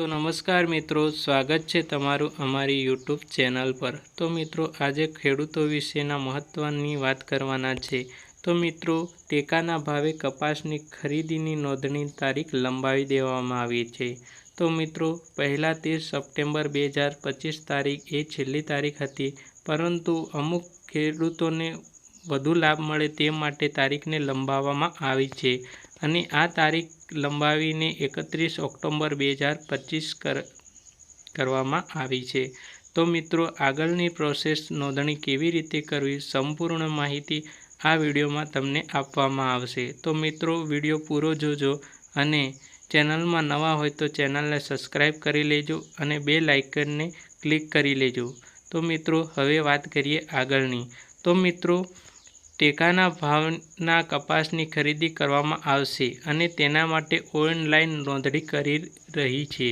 તો નમસ્કાર મિત્રો, સ્વાગત છે તમારું અમારી યુટ્યુબ ચેનલ પર. તો મિત્રો, આજે ખેડૂતો વિશેના મહત્ત્વની વાત કરવાના છે. તો મિત્રો, ટેકાના ભાવે કપાસની ખરીદીની નોંધણી તારીખ લંબાવી દેવામાં આવી છે. તો મિત્રો, પહેલાં તેર સપ્ટેમ્બર બે હજાર પચીસ તારીખ એ છેલ્લી તારીખ હતી, પરંતુ અમુક ખેડૂતોને વધુ લાભ મળે તે માટે તારીખને લંબાવવામાં આવી છે. અને આ તારીખ લંબાવીને એકત્રીસ ઓક્ટોબર બે હજાર પચીસ કર, કરવામાં આવી છે. તો મિત્રો, આગળની પ્રોસેસ નોંધણી કેવી રીતે કરવી સંપૂર્ણ માહિતી આ વિડીયોમાં તમને આપવામાં આવશે. તો મિત્રો, વીડિયો પૂરો જોજો અને ચેનલમાં નવા હોય તો ચેનલને સબસ્ક્રાઈબ કરી લેજો અને બે લાઇકનને ક્લિક કરી લેજો. તો મિત્રો, હવે વાત કરીએ આગળની. તો મિત્રો ટેકાના ભાવના કપાસની ખરીદી કરવામાં આવશે અને તેના માટે ઓનલાઈન નોંધણી કરી રહી છે.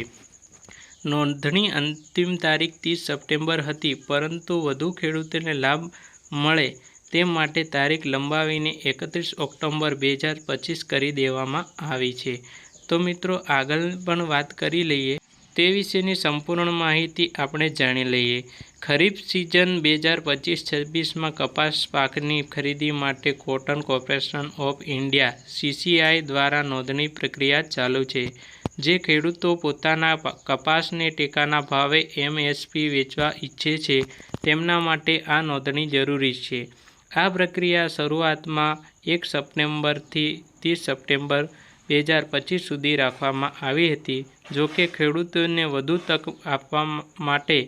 નોંધણી અંતિમ તારીખ ત્રીસ સપ્ટેમ્બર હતી, પરંતુ વધુ ખેડૂતોને લાભ મળે તે માટે તારીખ લંબાવીને એકત્રીસ ઓક્ટોબર બે હજાર પચીસ કરી દેવામાં આવી છે. તો મિત્રો, આગળ પણ વાત કરી લઈએ. તે વિશેની સંપૂર્ણ માહિતી આપણે જાણી લઈએ. ખરીફ સિઝન બે હજાર પચીસ છવ્વીસમાં કપાસ પાકની ખરીદી માટે cotton corporation of India, CCI દ્વારા નોંધણી પ્રક્રિયા ચાલુ છે. જે ખેડૂતો પોતાના કપાસને ટેકાના ભાવે એમએસપી વેચવા ઈચ્છે છે, તેમના માટે આ નોંધણી જરૂરી છે. આ પ્રક્રિયા શરૂઆતમાં એક સપ્ટેમ્બરથી ત્રીસ સપ્ટેમ્બર બે હજાર પચીસ સુધી રાખવામાં આવી હતી. જો કે ખેડૂતોને વધુ તક આપવા માટે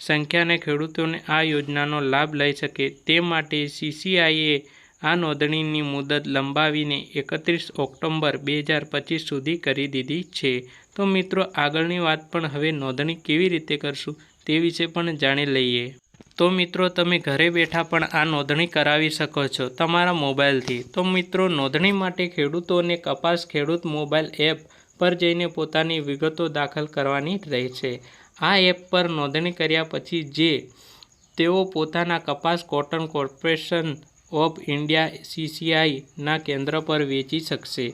સંખ્યાને ખેડૂતોને આ યોજનાનો લાભ લઈ શકે તે માટે સીસીઆઈએ આ નોંધણીની મુદત લંબાવીને એકત્રીસ ઓક્ટોબર બે હજાર પચીસ સુધી કરી દીધી છે. તો મિત્રો, આગળની વાત પણ હવે નોંધણી કેવી રીતે કરશું તે વિશે પણ જાણી લઈએ. તો મિત્રો, તમે ઘરે બેઠા પણ આ નોંધણી કરાવી શકો છો તમારા મોબાઈલથી. તો મિત્રો, નોંધણી માટે ખેડૂતોને કપાસ ખેડૂત મોબાઈલ એપ પર જઈને પોતાની વિગતો દાખલ કરવાની રહેશે. આ એપ પર નોંધણી કર્યા પછી જે તેઓ પોતાના કપાસ કોટન કોર્પોરેશન ઓફ ઇન્ડિયા સીસીઆઈના કેન્દ્ર પર વેચી શકશે.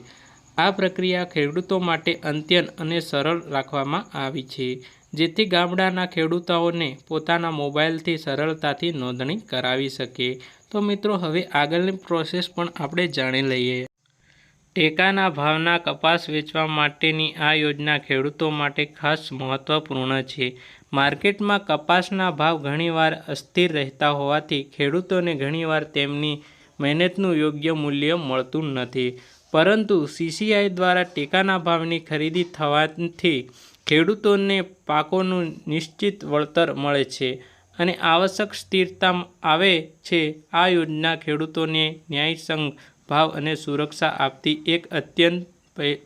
આ પ્રક્રિયા ખેડૂતો માટે અંત્યન અને સરળ રાખવામાં આવી છે. જેથી ગામડાના ખેડૂતોને પોતાના મોબાઈલથી સરળતાથી નોંધણી કરાવી શકે. તો મિત્રો, હવે આગળની પ્રોસેસ પણ આપણે જાણી લઈએ. ટેકાના ભાવના કપાસ વેચવા માટેની આ યોજના ખેડૂતો માટે ખાસ મહત્વપૂર્ણ છે. માર્કેટમાં કપાસના ભાવ ઘણીવાર અસ્થિર રહેતા હોવાથી ખેડૂતોને ઘણીવાર તેમની મહેનતનું યોગ્ય મૂલ્ય મળતું નથી. પરંતુ સીસીઆઈ દ્વારા ટેકાના ભાવની ખરીદી થવાથી ખેડૂતોને પાકોનું નિશ્ચિત વળતર મળે છે અને આવશ્યક સ્થિરતા આવે છે. આ યોજના ખેડૂતોને ન્યાયસંગ ભાવ અને સુરક્ષા આપતી એક અત્યંત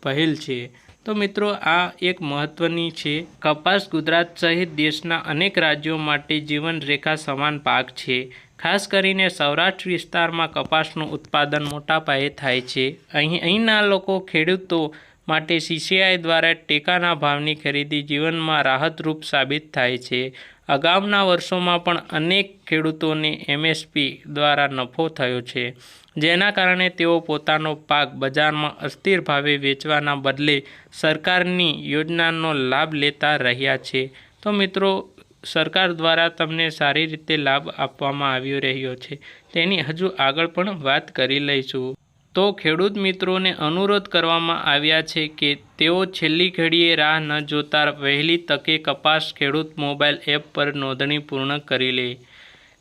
પહેલ છે. તો મિત્રો, આ એક મહત્ત્વની છે. કપાસ ગુજરાત સહિત દેશના અનેક રાજ્યો માટે જીવનરેખા સમાન પાક છે. ખાસ કરીને સૌરાષ્ટ્ર વિસ્તારમાં કપાસનું ઉત્પાદન મોટા પાયે થાય છે. અહીં અહીંના લોકો ખેડૂતો માટે સીસીઆઈ દ્વારા ટેકાના ભાવની ખરીદી જીવનમાં રાહતરૂપ સાબિત થાય છે. અગાઉના વર્ષોમાં પણ અનેક ખેડૂતોને એમએસપી દ્વારા નફો થયો છે. જેના કારણે તેઓ પોતાનો પાક બજારમાં અસ્થિર ભાવે વેચવાના બદલે સરકારની યોજનાનો લાભ લેતા રહ્યા છે. તો મિત્રો, સરકાર દ્વારા તમને સારી રીતે લાભ આપવામાં આવી રહ્યો છે. તેની હજુ આગળ પણ વાત કરી લઈશું. તો ખેડૂત મિત્રોને અનુરોધ કરવામાં આવ્યા છે કે તેઓ છેલ્લી ઘડીએ રાહ ન જોતા વહેલી તકે કપાસ ખેડૂત મોબાઈલ એપ પર નોંધણી પૂર્ણ કરી લે.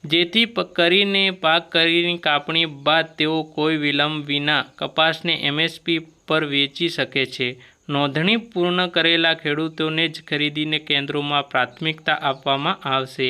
જેથી કરીને પાક કરીને કાપણી બાદ તેઓ કોઈ વિલંબ વિના કપાસને એમએસપી પર વેચી શકે છે. નોંધણી પૂર્ણ કરેલા ખેડૂતોને જ ખરીદીને કેન્દ્રોમાં પ્રાથમિકતા આપવામાં આવશે.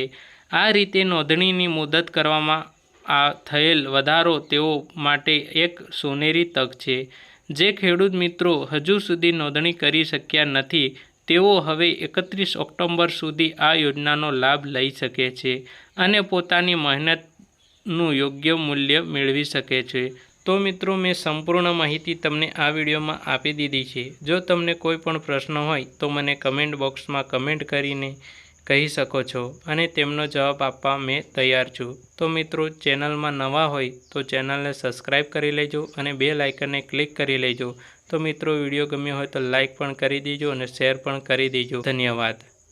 આ રીતે નોંધણીની મુદત કરવામાં આ થયેલ વધારો તેઓ માટે એક સોનેરી તક છે. જે ખેડૂત મિત્રો હજુ સુધી નોંધણી કરી શક્યા નથી, તેઓ હવે એકત્રીસ ઓક્ટોબર સુધી આ યોજનાનો લાભ લઈ શકે છે અને પોતાની મહેનતનું યોગ્ય મૂલ્ય મેળવી શકે છે. તો મિત્રો, મેં સંપૂર્ણ માહિતી તમને આ વિડીયોમાં આપી દીધી છે. જો તમને કોઈ પણ પ્રશ્ન હોય, તો મને કમેન્ટ બોક્સમાં કમેન્ટ કરીને કહી શકો છો અને તેમનો જવાબ આપવા મેં તૈયાર છું. તો મિત્રો, ચેનલમાં નવા હોય તો ચેનલને સબસ્ક્રાઈબ કરી લેજો અને બે લાઇકનને ક્લિક કરી લેજો. તો મિત્રો, વીડિયો ગમ્યો હોય તો લાઇક પણ કરી દેજો અને શેર પણ કરી દેજો. ધન્યવાદ.